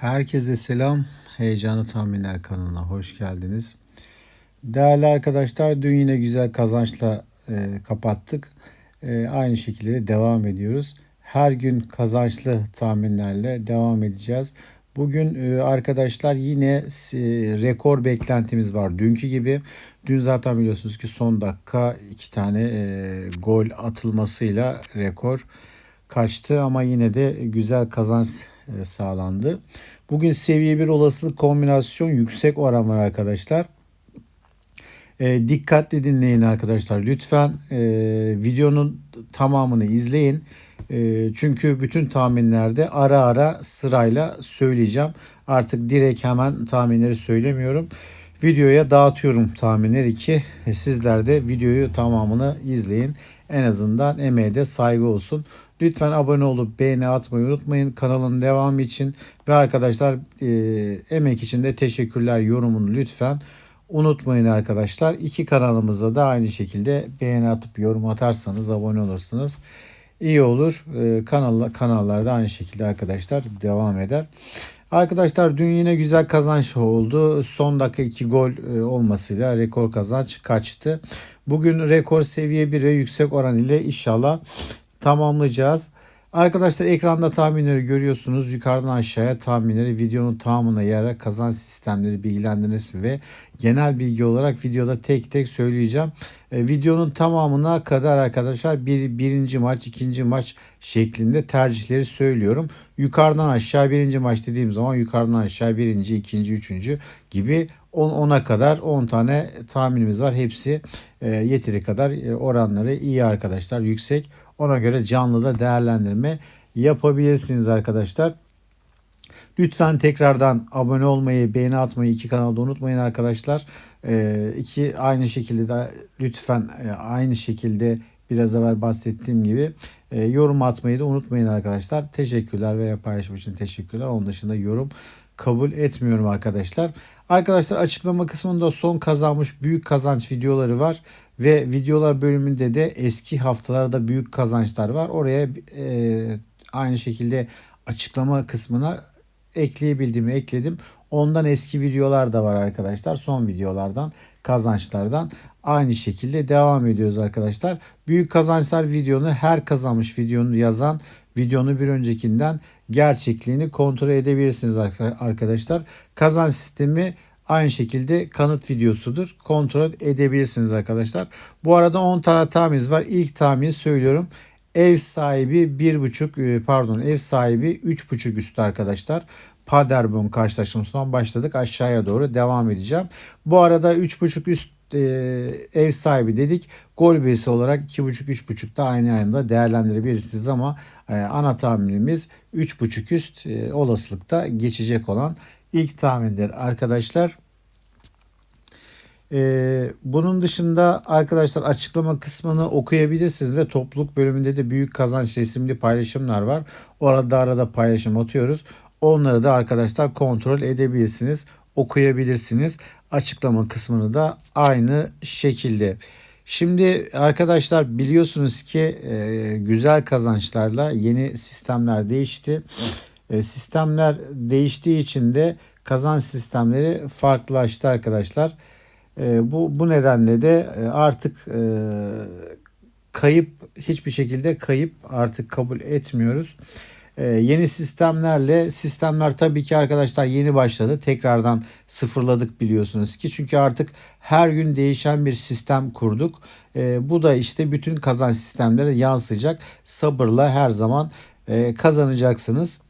Herkese selam. Heyecanlı Tahminler kanalına hoş geldiniz. Değerli arkadaşlar dün yine güzel kazançla e, kapattık. E, aynı şekilde devam ediyoruz. Her gün kazançlı tahminlerle devam edeceğiz. Bugün e, arkadaşlar yine e, rekor beklentimiz var. Dünkü gibi dün zaten biliyorsunuz ki son dakika iki tane e, gol atılmasıyla rekor kaçtı ama yine de güzel kazanç sağlandı. Bugün seviye bir olasılık kombinasyon yüksek oran var arkadaşlar. E, dikkatli dinleyin arkadaşlar. Lütfen e, videonun tamamını izleyin. E, çünkü bütün tahminlerde ara ara sırayla söyleyeceğim. Artık direkt hemen tahminleri söylemiyorum. Videoya dağıtıyorum tahminleri ki sizler de videoyu tamamını izleyin. En azından emeğe de saygı olsun. Lütfen abone olup beğeni atmayı unutmayın. Kanalın devamı için ve arkadaşlar e, emek için de teşekkürler yorumunu lütfen unutmayın arkadaşlar. İki kanalımızda da aynı şekilde beğeni atıp yorum atarsanız abone olursanız iyi olur. E, kanal, kanallarda aynı şekilde arkadaşlar devam eder. Arkadaşlar dün yine güzel kazanç oldu. Son dakika 2 gol e, olmasıyla rekor kazanç kaçtı. Bugün rekor seviye 1 ve yüksek oran ile inşallah tamamlayacağız. Arkadaşlar ekranda tahminleri görüyorsunuz. Yukarıdan aşağıya tahminleri videonun tamamına yararak kazanç sistemleri bilgilendirmesi ve genel bilgi olarak videoda tek tek söyleyeceğim. E, videonun tamamına kadar arkadaşlar bir, birinci maç, ikinci maç şeklinde tercihleri söylüyorum. Yukarıdan aşağı birinci maç dediğim zaman yukarıdan aşağı birinci, ikinci, üçüncü gibi 10'a kadar 10 tane tahminimiz var. Hepsi e, yeteri kadar e, oranları iyi arkadaşlar yüksek. Ona göre canlı da değerlendirme yapabilirsiniz arkadaşlar. Lütfen tekrardan abone olmayı, beğeni atmayı iki kanalda unutmayın arkadaşlar. Ee, iki aynı şekilde de lütfen e, aynı şekilde biraz evvel bahsettiğim gibi e, yorum atmayı da unutmayın arkadaşlar. Teşekkürler veya paylaşım için teşekkürler. Onun dışında yorum kabul etmiyorum arkadaşlar. Arkadaşlar açıklama kısmında son kazanmış büyük kazanç videoları var ve videolar bölümünde de eski haftalarda büyük kazançlar var. Oraya e, aynı şekilde açıklama kısmına ekleyebildiğimi ekledim. Ondan eski videolar da var arkadaşlar. Son videolardan, kazançlardan aynı şekilde devam ediyoruz arkadaşlar. Büyük kazançlar videonu her kazanmış videonu yazan videonu bir öncekinden gerçekliğini kontrol edebilirsiniz arkadaşlar. Kazanç sistemi aynı şekilde kanıt videosudur. Kontrol edebilirsiniz arkadaşlar. Bu arada 10 tane tahminimiz var. İlk tahmini söylüyorum. Ev sahibi bir buçuk e, pardon ev sahibi üç buçuk üstü arkadaşlar. Paderborn karşılaşmasından başladık. Aşağıya doğru devam edeceğim. Bu arada üç buçuk üst e, ev sahibi dedik. Gol besi olarak 2.5 da aynı anda değerlendirebilirsiniz ama e, ana tahminimiz 3.5 üst e, olasılıkta geçecek olan ilk tahmindir arkadaşlar. Ee, bunun dışında arkadaşlar açıklama kısmını okuyabilirsiniz ve topluluk bölümünde de büyük kazanç resimli paylaşımlar var. Orada arada paylaşım atıyoruz. Onları da arkadaşlar kontrol edebilirsiniz, okuyabilirsiniz. Açıklama kısmını da aynı şekilde. Şimdi arkadaşlar biliyorsunuz ki e, güzel kazançlarla yeni sistemler değişti. E, sistemler değiştiği için de kazanç sistemleri farklılaştı arkadaşlar. E, bu bu nedenle de e, artık e, kayıp hiçbir şekilde kayıp artık kabul etmiyoruz. E, yeni sistemlerle sistemler tabii ki arkadaşlar yeni başladı. Tekrardan sıfırladık biliyorsunuz ki. Çünkü artık her gün değişen bir sistem kurduk. E, bu da işte bütün kazanç sistemlere yansıyacak. Sabırla her zaman e, kazanacaksınız.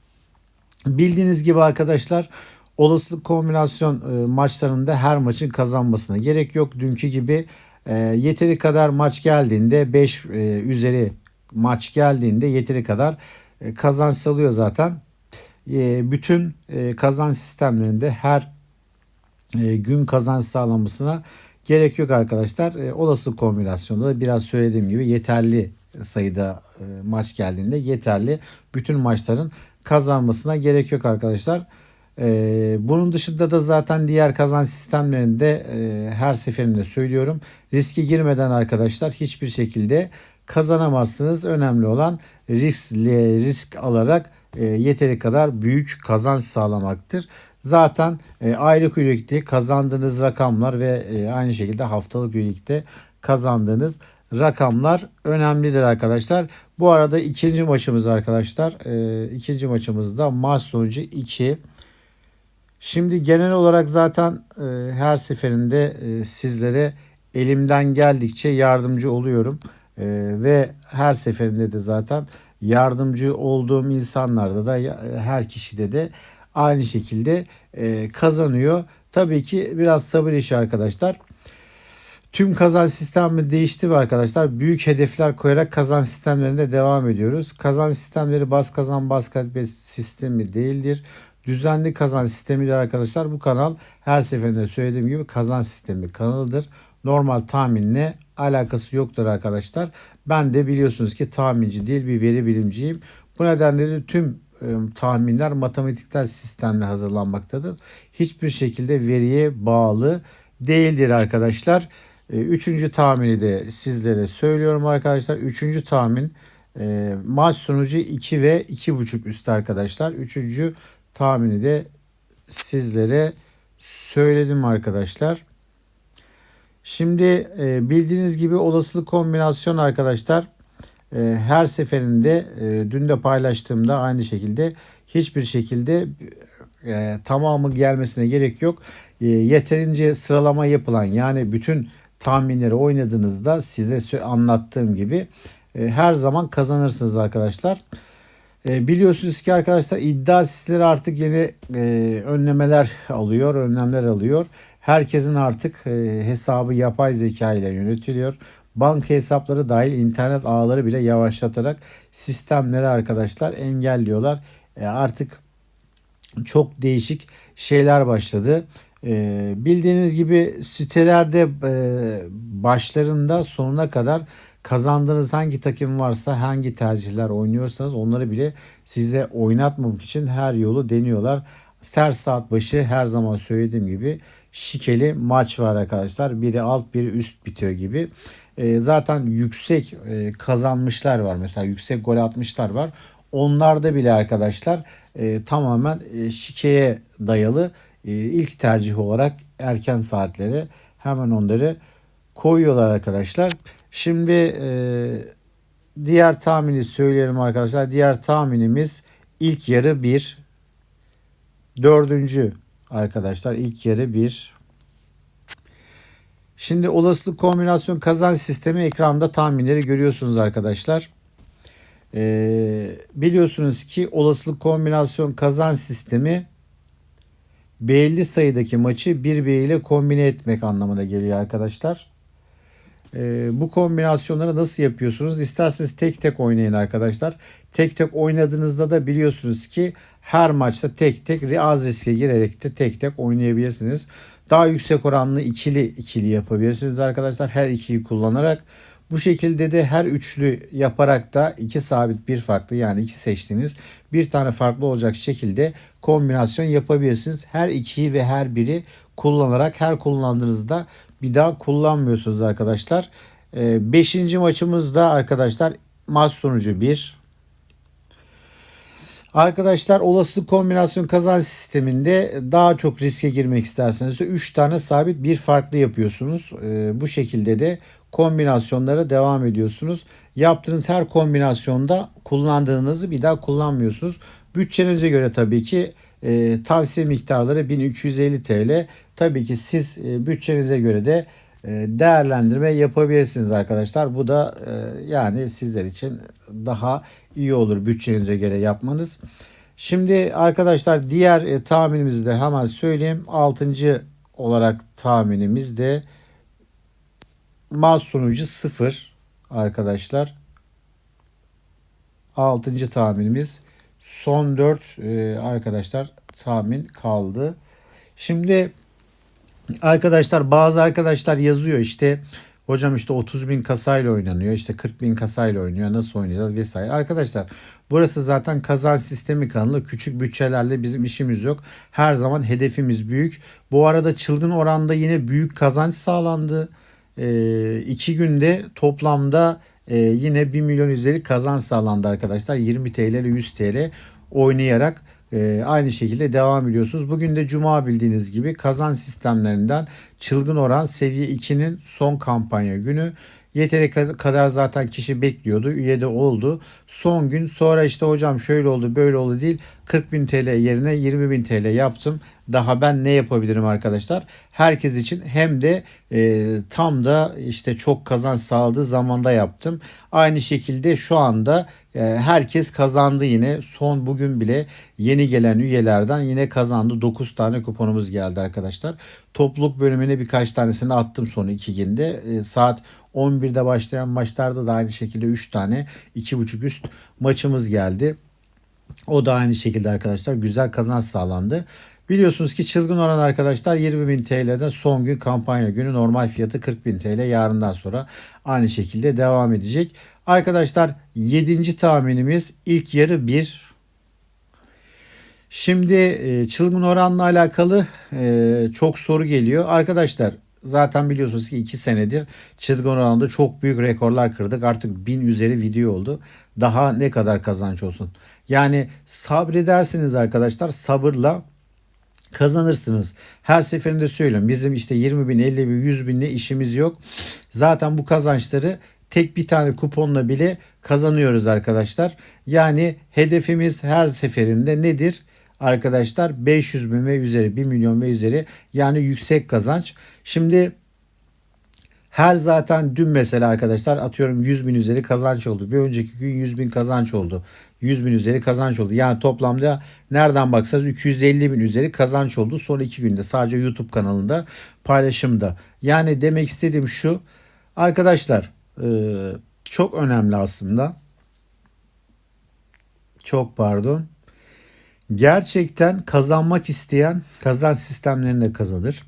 Bildiğiniz gibi arkadaşlar olasılık kombinasyon e, maçlarında her maçın kazanmasına gerek yok. Dünkü gibi e, yeteri kadar maç geldiğinde 5 e, üzeri maç geldiğinde yeteri kadar kazanç salıyor zaten. Bütün e, kazanç sistemlerinde her gün kazanç sağlamasına gerek yok arkadaşlar. E, olasılık kombinasyonda da biraz söylediğim gibi yeterli sayıda maç geldiğinde yeterli. Bütün maçların kazanmasına gerek yok arkadaşlar. Ee, bunun dışında da zaten diğer kazanç sistemlerinde e, her seferinde söylüyorum. Riske girmeden arkadaşlar hiçbir şekilde kazanamazsınız. Önemli olan risk, risk alarak e, yeteri kadar büyük kazanç sağlamaktır. Zaten e, aylık üyelikte kazandığınız rakamlar ve e, aynı şekilde haftalık üyelikte kazandığınız rakamlar önemlidir arkadaşlar. Bu arada ikinci maçımız arkadaşlar. E, ikinci maçımızda maç sonucu 2. Şimdi genel olarak zaten e, her seferinde e, sizlere elimden geldikçe yardımcı oluyorum. E, ve her seferinde de zaten yardımcı olduğum insanlarda da ya- her kişide de aynı şekilde e, kazanıyor. Tabii ki biraz sabır işi arkadaşlar. Tüm kazanç sistemi değişti ve arkadaşlar büyük hedefler koyarak kazanç sistemlerinde devam ediyoruz. Kazanç sistemleri bas kazan bas kaybet sistemi değildir. Düzenli kazanç sistemidir arkadaşlar. Bu kanal her seferinde söylediğim gibi kazanç sistemi kanalıdır. Normal tahminle alakası yoktur arkadaşlar. Ben de biliyorsunuz ki tahminci değil bir veri bilimciyim. Bu nedenle de tüm e, tahminler matematiksel sistemle hazırlanmaktadır. Hiçbir şekilde veriye bağlı değildir arkadaşlar. E, Üçüncü tahmini de sizlere söylüyorum arkadaşlar. Üçüncü tahmin e, maç sonucu 2 ve 2.5 üstü arkadaşlar. Üçüncü tahmini de sizlere söyledim arkadaşlar. Şimdi e, bildiğiniz gibi olasılık kombinasyon arkadaşlar e, her seferinde e, dün de paylaştığımda aynı şekilde hiçbir şekilde tamamı gelmesine gerek yok. Yeterince sıralama yapılan yani bütün tahminleri oynadığınızda size anlattığım gibi her zaman kazanırsınız arkadaşlar. E, biliyorsunuz ki arkadaşlar iddia siteleri artık yeni e, önlemeler alıyor, önlemler alıyor. Herkesin artık e, hesabı yapay zeka ile yönetiliyor. Banka hesapları dahil internet ağları bile yavaşlatarak sistemleri arkadaşlar engelliyorlar. E, artık çok değişik şeyler başladı. Ee, bildiğiniz gibi sitelerde e, başlarında sonuna kadar kazandığınız hangi takım varsa hangi tercihler oynuyorsanız onları bile size oynatmamak için her yolu deniyorlar. Her saat başı her zaman söylediğim gibi şikeli maç var arkadaşlar. Biri alt biri üst bitiyor gibi. Ee, zaten yüksek e, kazanmışlar var. Mesela yüksek gol atmışlar var. Onlarda bile arkadaşlar e, tamamen e, şikeye dayalı e, ilk tercih olarak erken saatlere hemen onları koyuyorlar arkadaşlar. Şimdi e, diğer tahmini söyleyelim arkadaşlar. Diğer tahminimiz ilk yarı 1. Dördüncü arkadaşlar ilk yarı 1. Şimdi olasılık kombinasyon kazanç sistemi ekranda tahminleri görüyorsunuz arkadaşlar. Ee, biliyorsunuz ki olasılık kombinasyon kazanç sistemi belli sayıdaki maçı birbiriyle kombine etmek anlamına geliyor arkadaşlar. Ee, bu kombinasyonları nasıl yapıyorsunuz? İsterseniz tek tek oynayın arkadaşlar. Tek tek oynadığınızda da biliyorsunuz ki her maçta tek tek az riske girerek de tek tek oynayabilirsiniz. Daha yüksek oranlı ikili ikili yapabilirsiniz arkadaşlar. Her ikiyi kullanarak. Bu şekilde de her üçlü yaparak da iki sabit bir farklı yani iki seçtiğiniz bir tane farklı olacak şekilde kombinasyon yapabilirsiniz. Her ikiyi ve her biri kullanarak her kullandığınızda bir daha kullanmıyorsunuz arkadaşlar. Ee, beşinci maçımızda arkadaşlar maç sonucu 1. Arkadaşlar olasılık kombinasyon kazanç sisteminde daha çok riske girmek isterseniz de 3 tane sabit bir farklı yapıyorsunuz. Ee, bu şekilde de kombinasyonlara devam ediyorsunuz. Yaptığınız her kombinasyonda kullandığınızı bir daha kullanmıyorsunuz. Bütçenize göre tabii ki e, tavsiye miktarları 1250 TL. Tabii ki siz e, bütçenize göre de değerlendirme yapabilirsiniz arkadaşlar. Bu da e, yani sizler için daha iyi olur bütçenize göre yapmanız. Şimdi arkadaşlar diğer e, tahminimizi de hemen söyleyeyim. Altıncı olarak tahminimiz de maç sonucu 0 arkadaşlar. Altıncı tahminimiz son 4 e, arkadaşlar tahmin kaldı. Şimdi arkadaşlar bazı arkadaşlar yazıyor işte Hocam işte 30 bin kasayla oynanıyor. işte 40 bin kasayla oynuyor. Nasıl oynayacağız vesaire. Arkadaşlar burası zaten kazanç sistemi kanalı. Küçük bütçelerle bizim işimiz yok. Her zaman hedefimiz büyük. Bu arada çılgın oranda yine büyük kazanç sağlandı. E, iki günde toplamda e, yine 1 milyon üzeri kazanç sağlandı arkadaşlar. 20 TL ile 100 TL oynayarak e, aynı şekilde devam ediyorsunuz. Bugün de Cuma bildiğiniz gibi kazan sistemlerinden çılgın oran seviye 2'nin son kampanya günü. Yeteri kadar zaten kişi bekliyordu. Üye de oldu. Son gün sonra işte hocam şöyle oldu böyle oldu değil. 40 bin TL yerine 20 bin TL yaptım. Daha ben ne yapabilirim arkadaşlar? Herkes için hem de e, tam da işte çok kazanç sağladığı zamanda yaptım. Aynı şekilde şu anda e, herkes kazandı yine. Son bugün bile yeni gelen üyelerden yine kazandı. 9 tane kuponumuz geldi arkadaşlar. Topluluk bölümüne birkaç tanesini attım son iki günde. E, saat 11'de başlayan maçlarda da aynı şekilde 3 tane 2.5 üst maçımız geldi. O da aynı şekilde arkadaşlar güzel kazanç sağlandı. Biliyorsunuz ki çılgın oran arkadaşlar 20.000 TL'den son gün kampanya günü normal fiyatı 40.000 TL yarından sonra aynı şekilde devam edecek. Arkadaşlar 7. tahminimiz ilk yarı 1. Şimdi e, çılgın oranla alakalı e, çok soru geliyor. Arkadaşlar zaten biliyorsunuz ki 2 senedir çılgın oranda çok büyük rekorlar kırdık. Artık 1000 üzeri video oldu. Daha ne kadar kazanç olsun. Yani sabredersiniz arkadaşlar sabırla kazanırsınız. Her seferinde söylüyorum bizim işte 20 bin 50 bin 100 binle işimiz yok. Zaten bu kazançları tek bir tane kuponla bile kazanıyoruz arkadaşlar. Yani hedefimiz her seferinde nedir? Arkadaşlar 500 bin ve üzeri 1 milyon ve üzeri yani yüksek kazanç. Şimdi her zaten dün mesela arkadaşlar atıyorum 100 bin üzeri kazanç oldu. Bir önceki gün 100 bin kazanç oldu. 100 bin üzeri kazanç oldu. Yani toplamda nereden baksanız 250 bin üzeri kazanç oldu. Son iki günde sadece YouTube kanalında paylaşımda. Yani demek istediğim şu arkadaşlar çok önemli aslında. Çok pardon. Gerçekten kazanmak isteyen kazanç sistemlerinde kazanır.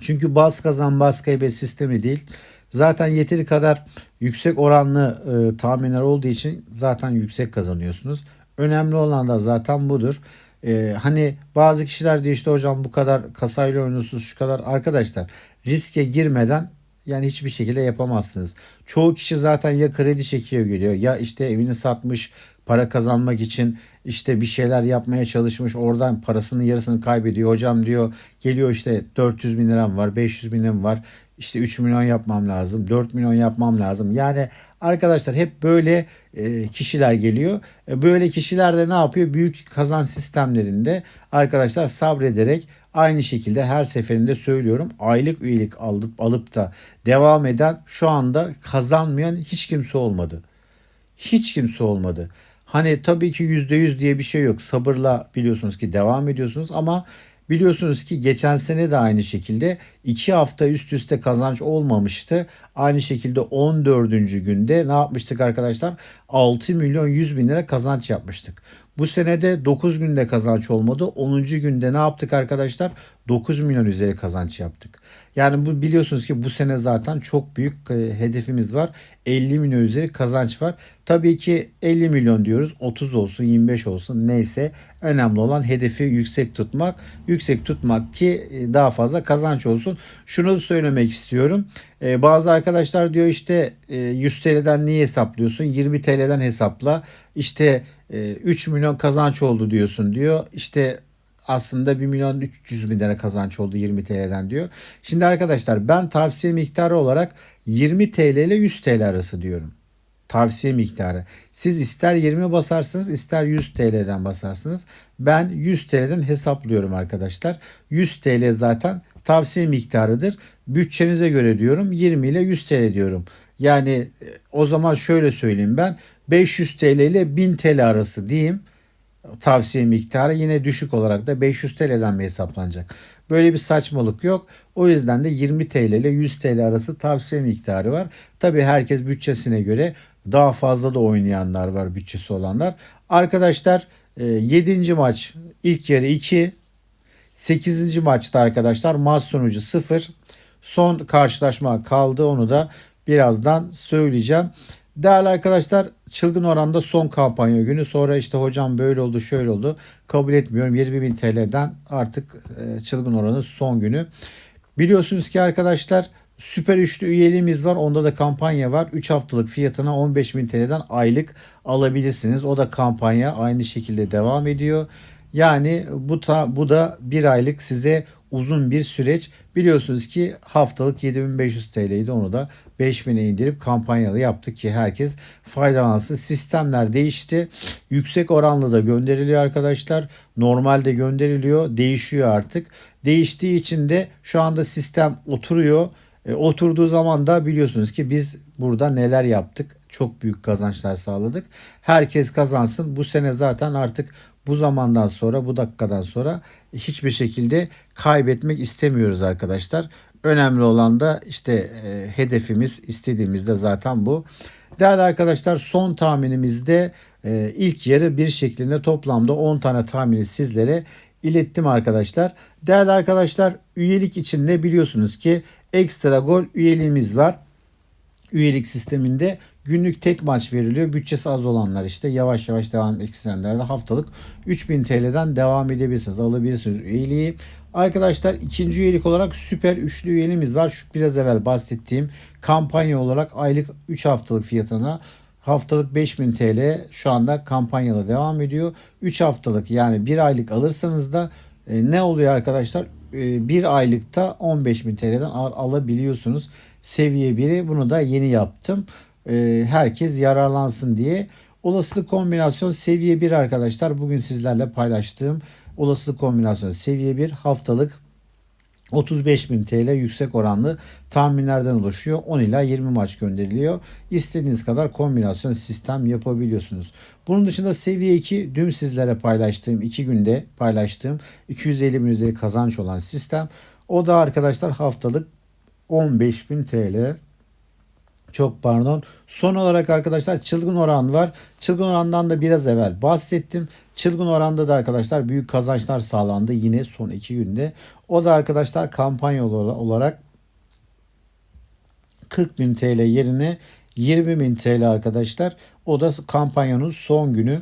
Çünkü bas kazan bas kaybet sistemi değil. Zaten yeteri kadar yüksek oranlı e, tahminler olduğu için zaten yüksek kazanıyorsunuz. Önemli olan da zaten budur. E, hani bazı kişiler diyor işte hocam bu kadar kasayla oynuyorsunuz şu kadar. Arkadaşlar riske girmeden yani hiçbir şekilde yapamazsınız. Çoğu kişi zaten ya kredi çekiyor geliyor ya işte evini satmış para kazanmak için işte bir şeyler yapmaya çalışmış oradan parasının yarısını kaybediyor. Hocam diyor geliyor işte 400 bin liram var 500 bin liram var işte 3 milyon yapmam lazım 4 milyon yapmam lazım. Yani arkadaşlar hep böyle e, kişiler geliyor. E, böyle kişiler de ne yapıyor? Büyük kazanç sistemlerinde arkadaşlar sabrederek aynı şekilde her seferinde söylüyorum aylık üyelik alıp alıp da devam eden şu anda kazanmayan hiç kimse olmadı. Hiç kimse olmadı. Hani tabii ki %100 diye bir şey yok. Sabırla biliyorsunuz ki devam ediyorsunuz ama Biliyorsunuz ki geçen sene de aynı şekilde 2 hafta üst üste kazanç olmamıştı. Aynı şekilde 14. günde ne yapmıştık arkadaşlar? 6 milyon 100 bin lira kazanç yapmıştık. Bu senede 9 günde kazanç olmadı. 10. günde ne yaptık arkadaşlar? 9 milyon üzeri kazanç yaptık. Yani bu biliyorsunuz ki bu sene zaten çok büyük e, hedefimiz var. 50 milyon üzeri kazanç var. Tabii ki 50 milyon diyoruz. 30 olsun 25 olsun neyse. Önemli olan hedefi yüksek tutmak. Yüksek tutmak ki e, daha fazla kazanç olsun. Şunu söylemek istiyorum. Ee, bazı arkadaşlar diyor işte 100 e, TL'den niye hesaplıyorsun? 20 TL'den hesapla. İşte 3 milyon kazanç oldu diyorsun diyor. İşte aslında 1 milyon 300 bin lira kazanç oldu 20 TL'den diyor. Şimdi arkadaşlar ben tavsiye miktarı olarak 20 TL ile 100 TL arası diyorum. Tavsiye miktarı. Siz ister 20 basarsınız ister 100 TL'den basarsınız. Ben 100 TL'den hesaplıyorum arkadaşlar. 100 TL zaten tavsiye miktarıdır. Bütçenize göre diyorum 20 ile 100 TL diyorum. Yani e, o zaman şöyle söyleyeyim ben 500 TL ile 1000 TL arası diyeyim tavsiye miktarı yine düşük olarak da 500 TL'den mi hesaplanacak? Böyle bir saçmalık yok. O yüzden de 20 TL ile 100 TL arası tavsiye miktarı var. Tabi herkes bütçesine göre daha fazla da oynayanlar var bütçesi olanlar. Arkadaşlar 7. E, maç ilk yarı 2. 8. maçta arkadaşlar maç sonucu 0. Son karşılaşma kaldı onu da birazdan söyleyeceğim. Değerli arkadaşlar çılgın oranda son kampanya günü. Sonra işte hocam böyle oldu şöyle oldu. Kabul etmiyorum. 20.000 TL'den artık e, çılgın oranı son günü. Biliyorsunuz ki arkadaşlar süper üçlü üyeliğimiz var. Onda da kampanya var. 3 haftalık fiyatına 15.000 TL'den aylık alabilirsiniz. O da kampanya. Aynı şekilde devam ediyor. Yani bu ta, bu da bir aylık size uzun bir süreç. Biliyorsunuz ki haftalık 7500 TL'ydi onu da 5000'e indirip kampanyalı yaptık ki herkes faydalansın. Sistemler değişti. Yüksek oranlı da gönderiliyor arkadaşlar. Normalde gönderiliyor. Değişiyor artık. Değiştiği için de şu anda sistem oturuyor. E, oturduğu zaman da biliyorsunuz ki biz burada neler yaptık. Çok büyük kazançlar sağladık. Herkes kazansın. Bu sene zaten artık bu zamandan sonra bu dakikadan sonra hiçbir şekilde kaybetmek istemiyoruz arkadaşlar. Önemli olan da işte e, hedefimiz istediğimiz de zaten bu. Değerli arkadaşlar son tahminimizde e, ilk yarı bir şeklinde toplamda 10 tane tahmini sizlere ilettim arkadaşlar. Değerli arkadaşlar üyelik için ne biliyorsunuz ki ekstra gol üyeliğimiz var üyelik sisteminde günlük tek maç veriliyor. Bütçesi az olanlar işte yavaş yavaş devam etmek isteyenler de haftalık 3000 TL'den devam edebilirsiniz. Alabilirsiniz üyeliği. Arkadaşlar ikinci üyelik olarak süper üçlü üyeliğimiz var. Şu biraz evvel bahsettiğim kampanya olarak aylık 3 haftalık fiyatına haftalık 5000 TL şu anda kampanyalı devam ediyor. 3 haftalık yani 1 aylık alırsanız da e, ne oluyor arkadaşlar? E, bir aylıkta 15 bin TL'den al- alabiliyorsunuz. Seviye 1'i bunu da yeni yaptım. E, herkes yararlansın diye. Olasılık kombinasyon seviye 1 arkadaşlar. Bugün sizlerle paylaştığım olasılık kombinasyonu seviye 1 haftalık 35.000 TL yüksek oranlı tahminlerden oluşuyor. 10 ila 20 maç gönderiliyor. İstediğiniz kadar kombinasyon sistem yapabiliyorsunuz. Bunun dışında seviye 2 dün sizlere paylaştığım 2 günde paylaştığım 250 bin üzeri kazanç olan sistem. O da arkadaşlar haftalık 15.000 TL çok pardon. Son olarak arkadaşlar çılgın oran var. Çılgın orandan da biraz evvel bahsettim. Çılgın oranda da arkadaşlar büyük kazançlar sağlandı yine son iki günde. O da arkadaşlar kampanya olarak 40 bin TL yerine 20 bin TL arkadaşlar. O da kampanyanın son günü.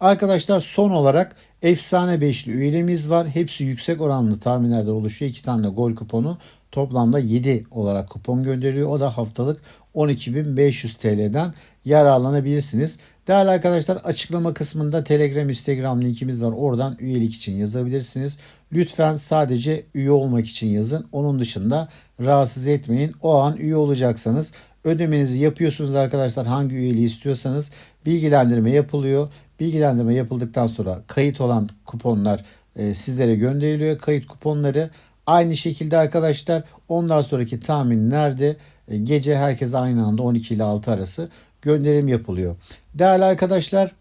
Arkadaşlar son olarak efsane beşli üyeliğimiz var. Hepsi yüksek oranlı tahminlerden oluşuyor. İki tane gol kuponu toplamda 7 olarak kupon gönderiyor. O da haftalık 12.500 TL'den yararlanabilirsiniz. Değerli arkadaşlar açıklama kısmında Telegram, Instagram linkimiz var. Oradan üyelik için yazabilirsiniz. Lütfen sadece üye olmak için yazın. Onun dışında rahatsız etmeyin. O an üye olacaksanız ödemenizi yapıyorsunuz arkadaşlar. Hangi üyeliği istiyorsanız bilgilendirme yapılıyor. Bilgilendirme yapıldıktan sonra kayıt olan kuponlar e, sizlere gönderiliyor. Kayıt kuponları aynı şekilde arkadaşlar ondan sonraki tahmin nerede? E, gece herkes aynı anda 12 ile 6 arası gönderim yapılıyor. Değerli arkadaşlar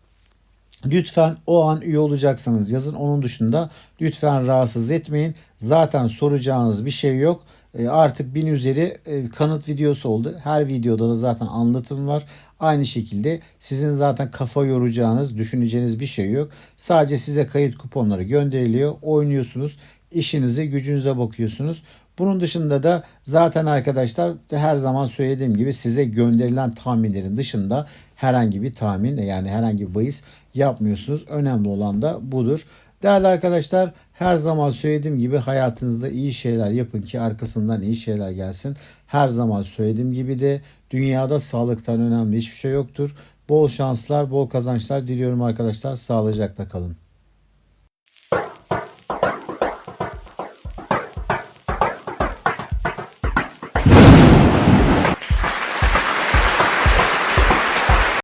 Lütfen o an üye olacaksanız yazın. Onun dışında lütfen rahatsız etmeyin. Zaten soracağınız bir şey yok. E, artık bin üzeri e, kanıt videosu oldu. Her videoda da zaten anlatım var. Aynı şekilde sizin zaten kafa yoracağınız, düşüneceğiniz bir şey yok. Sadece size kayıt kuponları gönderiliyor. Oynuyorsunuz. İşinize, gücünüze bakıyorsunuz. Bunun dışında da zaten arkadaşlar her zaman söylediğim gibi size gönderilen tahminlerin dışında herhangi bir tahmin yani herhangi bir bahis yapmıyorsunuz. Önemli olan da budur. Değerli arkadaşlar her zaman söylediğim gibi hayatınızda iyi şeyler yapın ki arkasından iyi şeyler gelsin. Her zaman söylediğim gibi de dünyada sağlıktan önemli hiçbir şey yoktur. Bol şanslar, bol kazançlar diliyorum arkadaşlar. Sağlıcakla kalın.